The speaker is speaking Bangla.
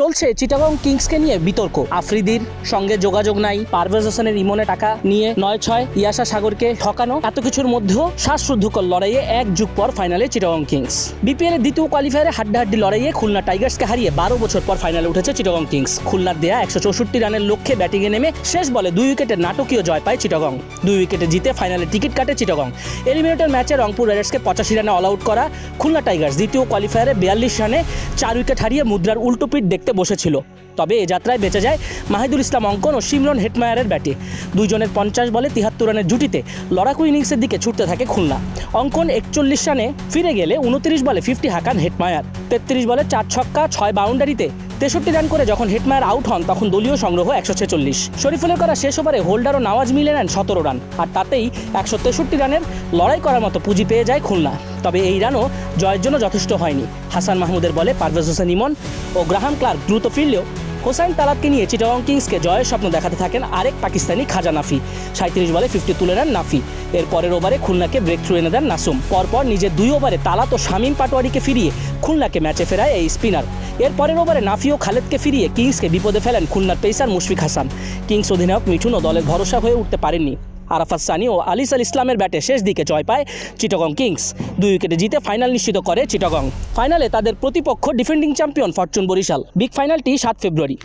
চলছে চিটাগং কিংসকে নিয়ে বিতর্ক। আফ্রিদির সঙ্গে যোগাযোগ নাই, পারভেজ হোসেনের ইমনে টাকা নিয়ে নয় ছয় ইয়াশা সাগরকে ঠকানো, এত কিছুর মধ্যেও শ্বাসরুদ্ধকর লড়াইয়ে এক যুগ পর ফাইনালে চিটাগং কিংস। বিপিএল এর দ্বিতীয় কোয়ালিফায়ারে হাড্ডাহাড্ডি লড়াইয়ে খুলনা টাইগার্সকে হারিয়ে বারো বছর পর ফাইনালে উঠেছে চিটাগং কিংস। খুলনার দেয়া একশো চৌষট্টি রানের লক্ষ্যে ব্যাটিংয়ে নেমে শেষ বলে দুই উইকেটের নাটকীয় জয় পায় চিটাগং। দুই উইকেটে জিতে ফাইনালে টিকিট কাটে চিটাগং। এলিমিনেটর ম্যাচে রংপুর রাইডার্সকে পঁচাশি রানে অল আউট করা খুলনা টাইগার্স। দ্বিতীয় কোয়ালিফায়ারে বিয়াল্লিশ রানে চার উইকেট হারিয়ে মুদ্রার উল্টো পিঠ দেখতে বসেছিল। তবে এ যাত্রায় বেঁচে যায় মাহিদুল ইসলাম অঙ্কন ও সিমরন হেটমায়ারের ব্যাটে। দুইজনের পঞ্চাশ বলে তিহাত্তর রানের জুটিতে লড়াকু ইনিংসের দিকে ছুটতে থাকে খুলনা। অঙ্কন একচল্লিশ রানে ফিরে গেলে উনত্রিশ বলে ফিফটি হাকান হেটমায়ার তেত্রিশ বলে চার ছক্কা, ছয় বাউন্ডারিতে তেষট্টি রান করে যখন হেটমায়ার আউট হন, তখন দলীয় সংগ্রহ একশো ছেচল্লিশ। শরীফুলের করা শেষ ওভারে হোল্ডার ও নওয়াজ মিলে নেন সতেরো রান, আর তাতেই একশো তেষট্টি রানের লড়াই করার মতো পুঁজি পেয়ে যায় খুলনা। তবে এই রানও জয়ের জন্য যথেষ্ট হয়নি। হাসান মাহমুদের বলে পারভেজ হোসেন ইমন ও গ্রাহাম ক্লার্ক দ্রুত ফিরলেও হোসাইন তালাবকে নিয়ে চিটাগং কিংসকে জয়ের স্বপ্ন দেখাতে থাকেন আরেক পাকিস্তানি খাজা নাফি। সাঁত্রিশ বলে ফিফটি তুলে নেন নাফি। এর পরের ওভারে খুলনাকে ব্রেক থ্রু এনে দেন নাসুম। পরপর নিজের দুই ওভারে তালাত ও শামীম পাটোয়ারিকে ফিরিয়ে খুলনাকে ম্যাচে ফেরায় এই স্পিনার এর পরের ওভারে নাফি ও খালেদকে ফিরিয়ে কিংসকে বিপদে ফেলেন খুলনার পেসার মুশফিক হাসান। কিংস অধিনায়ক মিঠুনও দলের ভরসা হয়ে উঠতে পারেননি। আরাফাত সানি ও আলিস আল ইসলামের ব্যাটে শেষ দিকে জয় পায় চিটাগং কিংস। দুই উইকেটে জিতে ফাইনাল নিশ্চিত করে চিটাগং। ফাইনালে তাদের প্রতিপক্ষ defending champion Fortune Barishal. Big ফাইনালটি সাত ফেব্রুয়ারি।